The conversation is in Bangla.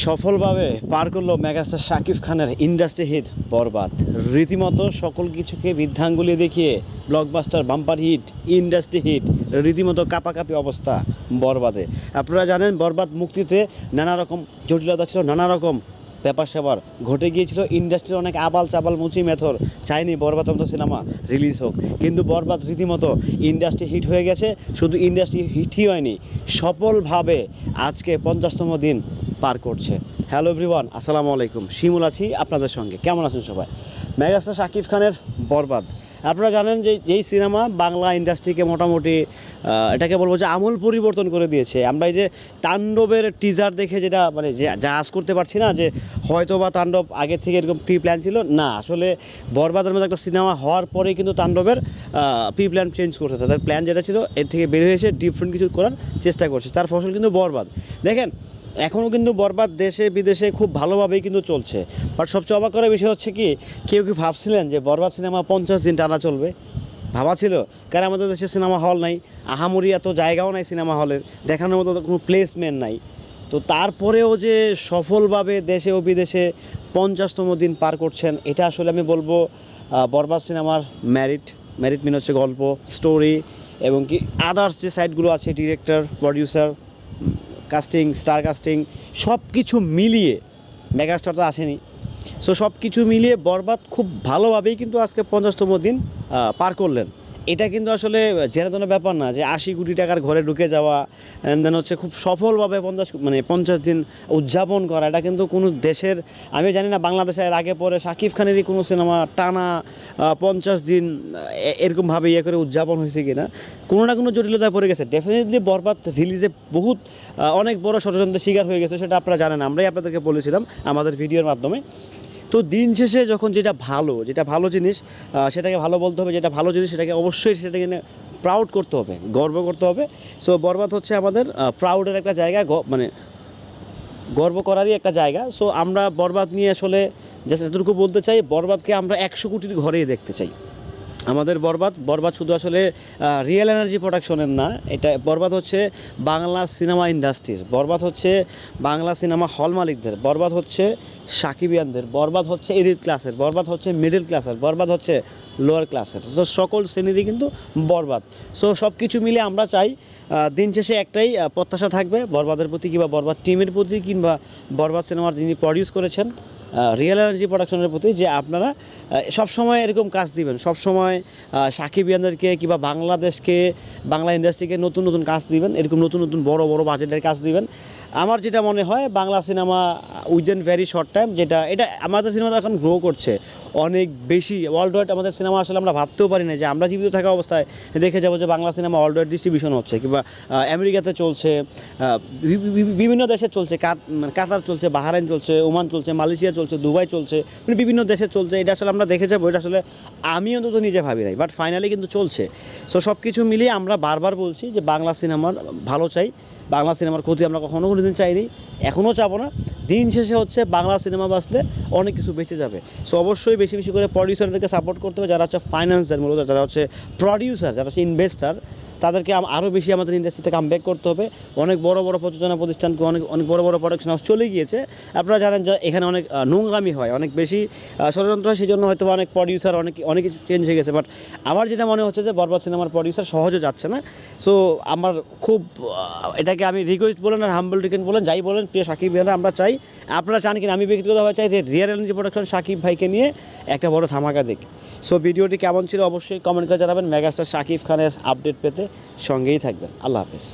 সফলভাবে পার করল মেগাস্টার শাকিব খানের ইন্ডাস্ট্রি হিট বরবাদ। রীতিমতো সকল কিছুকে বৃদ্ধাঙ্গুলি দেখিয়ে blockbuster, bumper hit, industry hit, রীতিমতো কাপাকাপি অবস্থা বরবাদে। আপনারা জানেন, বরবাদ মুক্তিতে নানা রকম জটিলতা ছিল নানা রকম ব্যাপার স্যাপার ঘটে গিয়েছিল। ইন্ডাস্ট্রির অনেক আবাল চাবাল মুচি মেথর চাইনি বরবাদ মতো সিনেমা রিলিজ হোক। কিন্তু বরবাদ রীতিমতো ইন্ডাস্ট্রি হিট হয়ে গেছে। শুধু ইন্ডাস্ট্রি হিটই হয়নি, সফলভাবে আজকে পঞ্চাশতম দিন পার করছে। হ্যালো এভরিওয়ান আসসালামু আলাইকুম। শিমুল আছি আপনাদের সঙ্গে। কেমন আছেন সবাই? মেগাস্টার শাকিব খানের বরবাদ। আপনারা জানেন যে যেই সিনেমা বাংলা ইন্ডাস্ট্রিকে মোটামুটি এটাকে বলব যে আমূল পরিবর্তন করে দিয়েছে। আমরা এই যে তাণ্ডবের টিজার দেখে যেটা মানে যে আজ করতে পারছি না, যে হয়তো বা তাণ্ডব আগে থেকে এরকম প্রি প্ল্যান ছিল, না, আসলে বরবাদের মতো একটা সিনেমা হওয়ার পরেই কিন্তু তাণ্ডবের প্রি প্ল্যান চেঞ্জ করছে। তাদের প্ল্যান যেটা ছিল, এর থেকে বের হয়ে এসে ডিফারেন্ট কিছু করার চেষ্টা করছে। তার ফসল কিন্তু বরবাদ। দেখেন এখনও কিন্তু বরবাদ দেশে, বিদেশে খুব ভালোভাবেই কিন্তু চলছে। বাট সবচেয়ে অবাক করার বিষয় হচ্ছে কি, কেউ কি ভাবছিলেন যে বরবাদ সিনেমা পঞ্চাশ দিন টানা চলবে। ভাবা ছিল, কারণ আমাদের দেশে সিনেমা হল নাই আহামরি এত জায়গাও নাই সিনেমা হলের দেখানোর মতো কোনো প্লেসমেন্ট নাই। তো তারপরেও যে সফলভাবে দেশে ও বিদেশে পঞ্চাশতম দিন পার করছেন, এটা আসলে আমি বলব বরবাদ সিনেমার ম্যারিট ম্যারিট মিন হচ্ছে গল্প স্টোরি এবং কি আদার্স যে সাইটগুলো আছে director producer casting star casting সব কিছু মিলিয়ে মেগাস্টার তো আসেনি। সো সব কিছু মিলিয়ে বরবাদ খুব ভালোভাবেই কিন্তু আজকে পঞ্চাশতম দিন পার করলেন। এটা কিন্তু আসলে জেনাতনের ব্যাপার না যে আশি কোটি টাকার ঘরে ঢুকে যাওয়া দেন হচ্ছে খুব সফলভাবে পঞ্চাশ মানে পঞ্চাশ দিন উদযাপন করা, এটা কিন্তু কোনো দেশের, আমি জানি না বাংলাদেশে এর আগে পরে শাকিব খানেরই কোনো সিনেমা টানা পঞ্চাশ দিন এরকমভাবে ইয়ে করে উদযাপন হয়েছে কিনা, কোনো না কোনো জটিলতায় পড়ে গেছে। ডেফিনেটলি বরবাদ রিলিজে বহুত অনেক বড় ষড়যন্ত্রের শিকার হয়ে গেছে, সেটা আপনারা জানেন, আমরাই আপনাদেরকে বলেছিলাম আমাদের ভিডিওর মাধ্যমে। তো দিন শেষে যখন যেটা ভালো যেটা ভালো জিনিস সেটাকে ভালো বলতে হবে, যেটা ভালো জিনিস সেটাকে অবশ্যই সেটাকে প্রাউড করতে হবে, গর্ব করতে হবে। সো বরবাদ হচ্ছে আমাদের প্রাউডের একটা জায়গা মানে গর্ব করারই একটা জায়গা। সো আমরা বরবাদ নিয়ে আসলে জাস্ট বলতে চাই, বরবাদকে আমরা একশো কোটির ঘরেই দেখতে চাই। আমাদের বরবাদ বরবাদ শুধু আসলে রিয়েল এনার্জি প্রোডাকশনের না, এটা বরবাদ হচ্ছে বাংলা সিনেমা ইন্ডাস্ট্রির বরবাদ হচ্ছে বাংলা সিনেমা হল মালিকদের। বরবাদ হচ্ছে সাকিবিয়ানদের। বরবাদ হচ্ছে এলিট ক্লাসের বরবাদ হচ্ছে মিডল ক্লাসের বরবাদ হচ্ছে লোয়ার ক্লাসের তো সকল শ্রেণীরই কিন্তু বরবাদ। সো সব কিছু মিলে আমরা চাই দিন শেষে একটাই প্রত্যাশা থাকবে বরবাদের প্রতি কিংবা বরবাদ টিমের প্রতি কিংবা বরবাদ সিনেমার যিনি প্রডিউস করেছেন রিয়েল এনার্জি প্রোডাকশনের প্রতি যে আপনারা সব সময় এরকম কাজ দিবেন। সব সময় সাকিব ইয়ানদেরকে কিংবা বাংলাদেশকে, বাংলা ইন্ডাস্ট্রিকে নতুন নতুন কাজ দিবেন, এরকম নতুন নতুন বড় বড় বাজেটের কাজ দিবেন। আমার যেটা মনে হয়, Bangla cinema within very short time যেটা, এটা আমাদের সিনেমা এখন গ্রো করছে। অনেক বেশি ওয়ার্ল্ড ওয়াইড আমাদের সিনেমা আসলে আমরা ভাবতেও পারি না যে আমরা জীবিত থাকা অবস্থায় দেখে যাব যে Bangla cinema world wide distribution হচ্ছে কিংবা আমেরিকাতে চলছে বিভিন্ন দেশে চলছে মানে কাতার চলছে, বাহারাইন চলছে, ওমান চলছে, মালয়েশিয়া চলছে, দুবাই চলছে মানে বিভিন্ন দেশে চলছে, এটা আসলে আমরা দেখে যাব, এটা আসলে আমি অন্তত নিজে ভাবি নাই বাট ফাইনালি কিন্তু চলছে। সো সব কিছু মিলিয়ে আমরা বারবার বলছি যে বাংলা সিনেমার ভালো চাই, বাংলা সিনেমার ক্ষতি আমরা কখনো কোনোদিন চাইনি, এখনও চাবো না। দিন শেষে হচ্ছে বাংলা সিনেমা বাঁচলে অনেক কিছু বেঁচে যাবে। সো অবশ্যই বেশি বেশি করে প্রডিউসারদেরকে সাপোর্ট করতে হবে, যারা হচ্ছে ফাইন্যান্সার মূলত, যারা হচ্ছে প্রডিউসার যারা হচ্ছে ইনভেস্টার তাদেরকে আরও বেশি আমাদের ইন্ডাস্ট্রিতে কাম ব্যাক করতে হবে। অনেক বড় বড় প্রযোজনা প্রতিষ্ঠানকে অনেক অনেক বড় বড় প্রোডাকশন হাউস চলে গিয়েছে। আপনারা জানেন যে এখানে অনেক নোংরামি হয়, অনেক বেশি ষড়যন্ত্র হয় সেই জন্য হয়তো অনেক প্রডিউসার অনেক অনেক কিছু চেঞ্জ হয়ে গেছে। বাট আমার যেটা মনে হচ্ছে যে বরবাদ সিনেমার প্রডিউসার সহজে যাচ্ছে না। সো আমার খুব এটাকে আমি রিকোয়েস্ট বলেন আর হাম্বল রিকেন বলেন, যাই বলেন, প্রিয় সাকিব ভাইরা, আমরা চাই, আপনারা চান কিনা, আমি ব্যক্তিগতভাবে চাই যে রিয়াল এনার্জি প্রোডাকশন সাকিব ভাইকে নিয়ে একটা বড় ধামাকা দেখি সো ভিডিওটি কেমন ছিল অবশ্যই কমেন্ট করে জানাবেন। মেগাস্টার সাকিব খানের আপডেট পেতে সঙ্গেই থাকবেন। আল্লাহ হাফেজ।